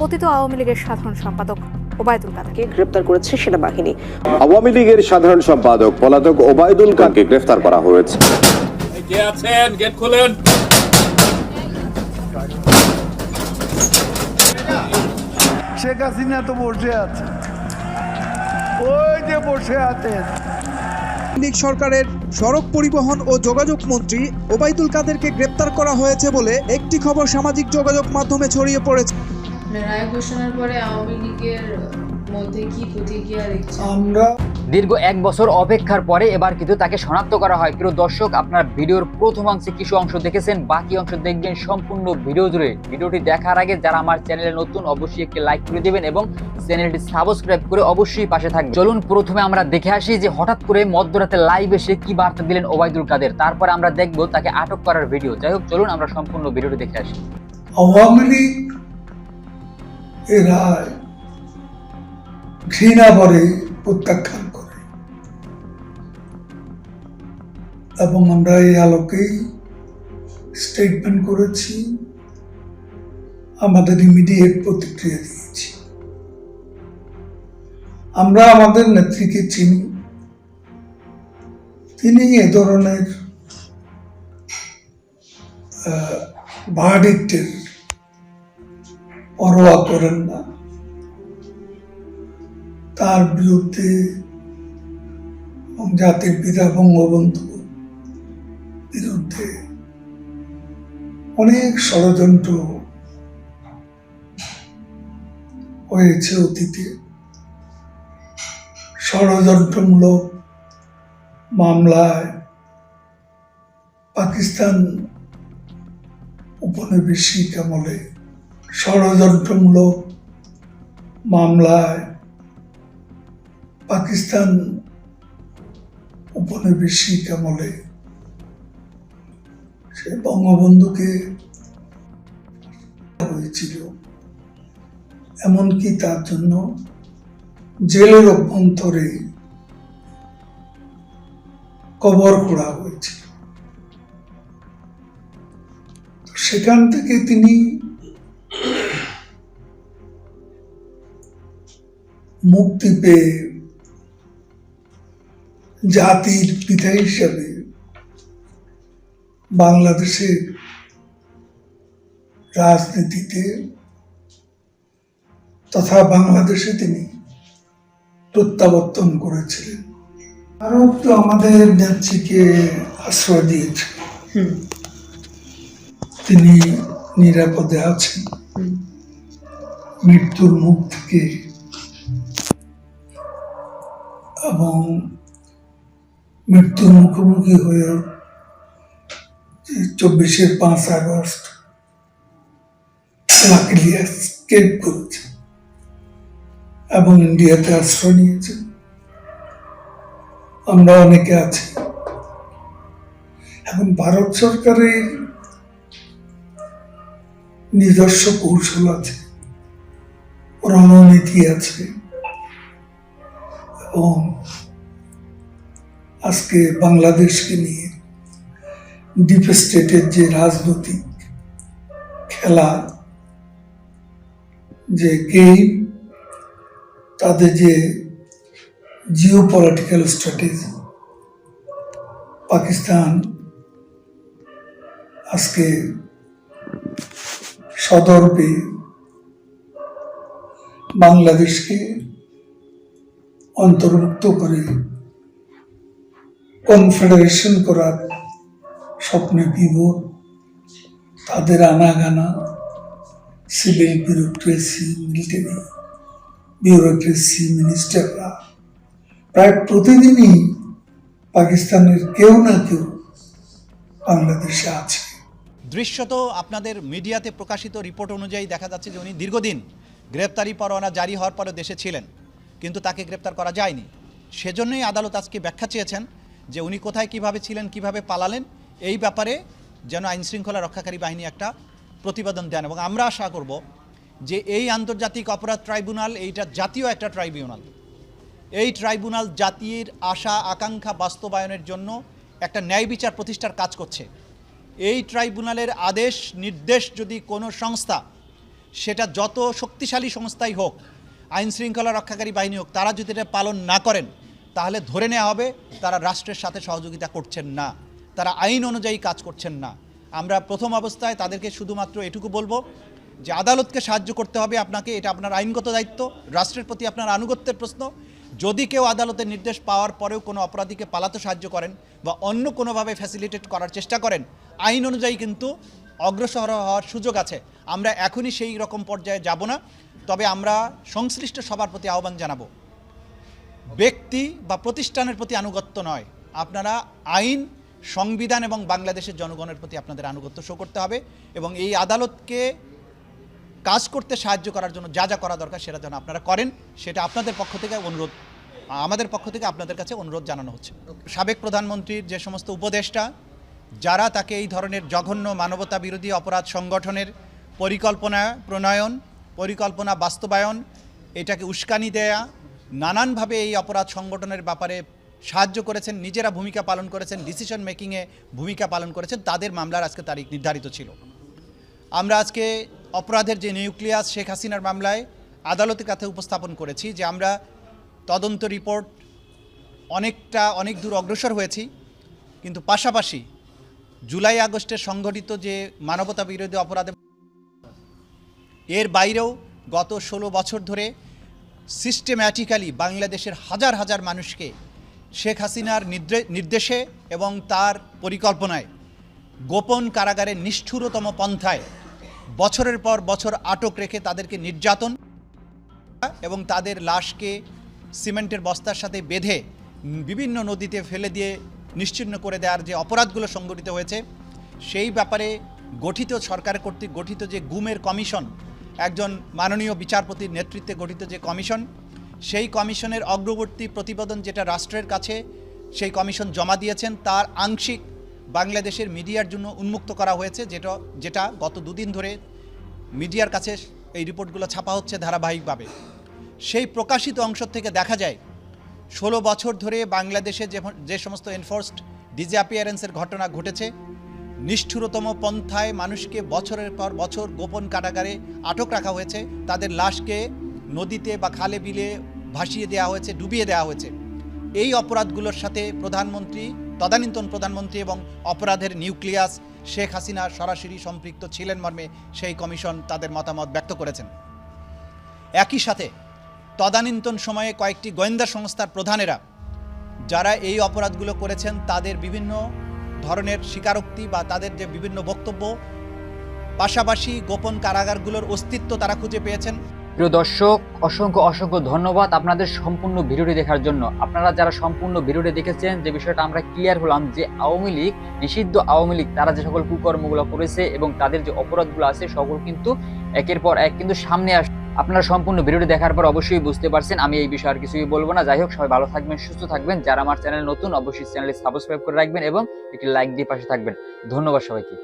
পতিত আওয়ামী লীগের সাধারণ সম্পাদক ওবায়দুল কাদেরকে কে গ্রেপ্তার করেছে সেনাবাহিনী? আওয়ামী লীগের সাধারণ সম্পাদক পলাতক ওবায়দুল কাকে গ্রেফতার করা হয়েছে? কে আছেন? গেট খোলেন। শেখ হাসিনা তো বসে আছে। ওই যে বসে আছেন লীগ সরকারের সড়ক পরিবহন ও যোগাযোগ মন্ত্রী ওবায়দুল কাদেরকে গ্রেপ্তার করা হয়েছে বলে একটি খবর সামাজিক যোগাযোগ মাধ্যমে ছড়িয়ে পড়েছে। রায় ঘোষণার পরে আওয়ামী লীগের মধ্যে কি প্রতিক্রিয়া দেখছেন? আমরা দীর্ঘ এক বছর অপেক্ষার পরে এবার কিন্তু তাকে শনাক্ত করা হয়। প্রিয় দর্শক আপনার ভিডিওর প্রথম অংশে কিছু অংশ দেখেছেন বাকি অংশ দেখবেন সম্পূর্ণ ভিডিও জুড়ে। ভিডিওটি দেখার আগে যারা আমার চ্যানেলে নতুন অবশ্যই একটি লাইক করে দেবেন এবং চ্যানেলটি সাবস্ক্রাইব করে অবশ্যই পাশে থাকবেন। চলুন প্রথমে আমরা দেখে আসি যে হঠাৎ করে মধ্যরাতে লাইভ এসে কি বার্তা দিলেন ওবায়দুল কাদের। তারপরে আমরা দেখব তাকে আটক করার ভিডিও। যাই হোক চলুন আমরা সম্পূর্ণ ভিডিওটি দেখে আসি। আওয়ামী লীগ এরা ঘৃণা ভরে প্রত্যাখ্যান করে। এবং আমরা এই আলোকেই স্টেটমেন্ট করেছি আমাদের ইমিডিয়েট প্রতিক্রিয়া দিয়েছি। আমরা আমাদের নেত্রীকে চিনি, তিনি এ ধরনের ভার্ডিক্টের পরোয়া করেন না। তার বিরুদ্ধে জাতির পিতা বঙ্গবন্ধু বিরুদ্ধে অনেক ষড়যন্ত্র হয়েছে অতীতে। ষড়যন্ত্রমূলক মামলায় পাকিস্তান উপনিবেশিক আমলে ষড়যন্ত্রমূলক মামলায় পাকিস্তান উপনিবেশিক আমলে সে বঙ্গবন্ধুকে হয়েছিল। এমনকি তার জন্য জেলের অভ্যন্তরে কবর করা হয়েছিল। সেখান থেকে তিনি মুক্তি পেয়ে জাতির পিতা হিসাবে বাংলাদেশের রাজনীতিতে তথা বাংলাদেশে তিনি প্রত্যাবর্তন করেছিলেন। ভারত তো আমাদের নেত্রীকে আশ্রয় দিয়েছে। তিনি নিরাপদে আছেন। মৃত্যুর মুখ থেকে এবং মৃত্যুর মুখোমুখি হয়ে চব্বিশের পাঁচ আগস্ট করেছে এবং ইন্ডিয়াতে আশ্রয় নিয়েছে। আমরা অনেকে আছি। এখন ভারত সরকারের নিজস্ব কৌশল আছে, রণনীতি আছে। এবং আজকে বাংলাদেশকে নিয়ে ডিপ স্টেটের যে রাজনৈতিক খেলা, যে গেম তাদের যে জিও পলিটিক্যাল স্ট্র্যাটেজি পাকিস্তান আজকে সদর্পে বাংলাদেশকে অন্তর্ভুক্ত করে। কনফেডারেশন করার স্বপ্নে বিভোর। তাদের আনাগানা সিভিল বিউরোক্রেসি মিলিটারি বিউরোক্রেসি মিনিস্টাররা প্রায় প্রতিদিনই পাকিস্তানের কেউ না কেউ বাংলাদেশে আছে। দৃশ্যত আপনাদের মিডিয়াতে প্রকাশিত রিপোর্ট অনুযায়ী দেখা যাচ্ছে যে উনি দীর্ঘদিন গ্রেপ্তারি পরোয়ানা জারি হওয়ার পরে দেশে ছিলেন। কিন্তু তাকে গ্রেপ্তার করা যায়নি। সেজন্যই আদালত আজকে ব্যাখ্যা চেয়েছেন যে উনি কোথায় কীভাবে ছিলেন, কীভাবে পালালেন, এই ব্যাপারে যেন আইনশৃঙ্খলা রক্ষাকারী বাহিনী একটা প্রতিবেদন দেন। এবং আমরা আশা করব যে এই আন্তর্জাতিক অপরাধ ট্রাইব্যুনাল, এইটা জাতীয় একটা ট্রাইব্যুনাল। এই ট্রাইব্যুনাল জাতির আশা, আকাঙ্ক্ষা বাস্তবায়নের জন্য একটা ন্যায় বিচার প্রতিষ্ঠার কাজ করছে। এই ট্রাইব্যুনালের আদেশ, নির্দেশ যদি কোনো সংস্থা, সেটা যত শক্তিশালী সংস্থাই হোক আইন শৃঙ্খলা রক্ষাকারী বাহিনী হোক, তারা যদি এটা পালন না করেন, তাহলে ধরে নেওয়া হবে তারা রাষ্ট্রের সাথে সহযোগিতা করছেন না। তারা আইন অনুযায়ী কাজ করছেন না। আমরা প্রথম অবস্থায় তাদেরকে শুধুমাত্র এটুকু বলব যে আদালতকে সাহায্য করতে হবে আপনাকে, এটা আপনার আইনগত দায়িত্ব, রাষ্ট্রের প্রতি আপনার আনুগত্যের প্রশ্ন। যদি কেউ আদালতের নির্দেশ পাওয়ার পরেও কোনো অপরাধীকে পালাতে সাহায্য করেন বা অন্য কোনোভাবে ফ্যাসিলিটেট করার চেষ্টা করেন, আইন অনুযায়ী কিন্তু অগ্রসর হওয়ার সুযোগ আছে। আমরা এখনই সেই রকম পর্যায়ে যাব না। তবে আমরা সংশ্লিষ্ট সবার প্রতি আহ্বান জানাব। ব্যক্তি বা প্রতিষ্ঠানের প্রতি আনুগত্য নয়। আপনারা আইন, সংবিধান এবং বাংলাদেশের জনগণের প্রতি আপনাদের আনুগত্য শো করতে হবে এবং এই আদালতকে কাজ করতে সাহায্য করার জন্য যা যা করা দরকার সেটা যেন আপনারা করেন, সেটা আপনাদের পক্ষ থেকে অনুরোধ, আমাদের পক্ষ থেকে আপনাদের কাছে অনুরোধ জানানো হচ্ছে। সাবেক প্রধানমন্ত্রীর যে সমস্ত উপদেষ্টা, যারা তাকে এই ধরনের জঘন্য মানবতা বিরোধী অপরাধ সংগঠনের পরিকল্পনা, প্রণয়ন পরিকল্পনা বাস্তবায়ন, এটাকে উস্কানি দেয়া, নানানভাবে এই অপরাধ সংগঠনের ব্যাপারে সাহায্য করেছেন, নিজেরা ভূমিকা পালন করেছেন ডিসিশন মেকিংয়ে ভূমিকা পালন করেছেন, তাদের মামলার আজকে তারিখ নির্ধারিত ছিল। আমরা আজকে অপরাধের যে নিউক্লিয়াস শেখ হাসিনার মামলায় আদালতের কাছে উপস্থাপন করেছি যে আমরা তদন্ত রিপোর্ট অনেকটা, অনেক দূর অগ্রসর হয়েছি, কিন্তু পাশাপাশি জুলাই আগস্টে সংঘটিত যে মানবতা বিরোধী অপরাধে এর বাইরেও গত ষোলো বছর ধরে সিস্টেম্যাটিক্যালি বাংলাদেশের হাজার হাজার মানুষকে শেখ হাসিনার নির্দে- নির্দেশে এবং তার পরিকল্পনায় গোপন কারাগারে নিষ্ঠুরতম পন্থায় বছরের পর বছর আটক রেখে তাদেরকে নির্যাতন এবং তাদের লাশকে সিমেন্টের বস্তার সাথে বেঁধে বিভিন্ন নদীতে ফেলে দিয়ে নিশ্চিহ্ন করে দেওয়ার যে অপরাধগুলো সংগঠিত হয়েছে, সেই ব্যাপারে গঠিত সরকার কর্তৃক গঠিত যে গুমের কমিশন একজন মাননীয় বিচারপতির নেতৃত্বে গঠিত যে কমিশন, সেই কমিশনের অগ্রবর্তী প্রতিবেদন যেটা রাষ্ট্রের কাছে, সেই কমিশন জমা দিয়েছেন, তার আংশিক বাংলাদেশের মিডিয়ার জন্য উন্মুক্ত করা হয়েছে, যেটা যেটা গত দুদিন ধরে মিডিয়ার কাছে এই রিপোর্টগুলো ছাপা হচ্ছে ধারাবাহিকভাবে। সেই প্রকাশিত অংশ থেকে দেখা যায়, ষোলো বছর ধরে বাংলাদেশে যে সমস্ত এনফোর্সড ডিজঅ্যাপিয়ারেন্সের ঘটনা ঘটেছে নিষ্ঠুরতম পন্থায় মানুষকে বছরের পর বছর গোপন কারাগারে আটক রাখা হয়েছে। তাদের লাশকে নদীতে বা খালে বিলে ভাসিয়ে দেওয়া হয়েছে, ডুবিয়ে দেওয়া হয়েছে। এই অপরাধগুলোর সাথে প্রধানমন্ত্রী, তদানীন্তন প্রধানমন্ত্রী এবং অপরাধের নিউক্লিয়াস শেখ হাসিনা সরাসরি সম্পৃক্ত ছিলেন মর্মে সেই কমিশন তাদের মতামত ব্যক্ত করেছেন। একই সাথে তদানীন্তন সময়ে কয়েকটি গোয়েন্দা সংস্থার প্রধানেরা যারা এই অপরাধগুলো করেছেন, তাদের বিভিন্ন ধরনের স্বীকারোক্তি বা তাদের যে বিভিন্ন বক্তব্য, পাশাপাশি গোপন কারাগারগুলোর অস্তিত্ব তারা খুঁজে পেয়েছেন। প্রিয় দর্শক, অসংখ্য অসংখ্য ধন্যবাদ আপনাদের সম্পূর্ণ ভিডিওটি দেখার জন্য। আপনারা যারা সম্পূর্ণ ভিডিওটি দেখেছেন, যে বিষয়টা আমরা ক্লিয়ার হলাম যে আওয়ামী লীগ, নিষিদ্ধ আওয়ামী লীগ, তারা যে সকল কুকর্মগুলো করেছে এবং তাদের যে অপরাধগুলো আছে, সকল কিন্তু একের পর এক কিন্তু সামনে আস আপনারা সম্পূর্ণ ভিডিওটি দেখার পর অবশ্যই বুঝতে পারছেন, আমি এই বিষয়ে আর কিছুই বলব না। যাই হোক, সবাই ভালো থাকবেন, সুস্থ থাকবেন। যারা আমার চ্যানেল নতুন, অবশ্যই চ্যানেলে সাবস্ক্রাইব করে রাখবেন এবং একটি লাইক দিয়ে পাশে থাকবেন। ধন্যবাদ সবাইকে।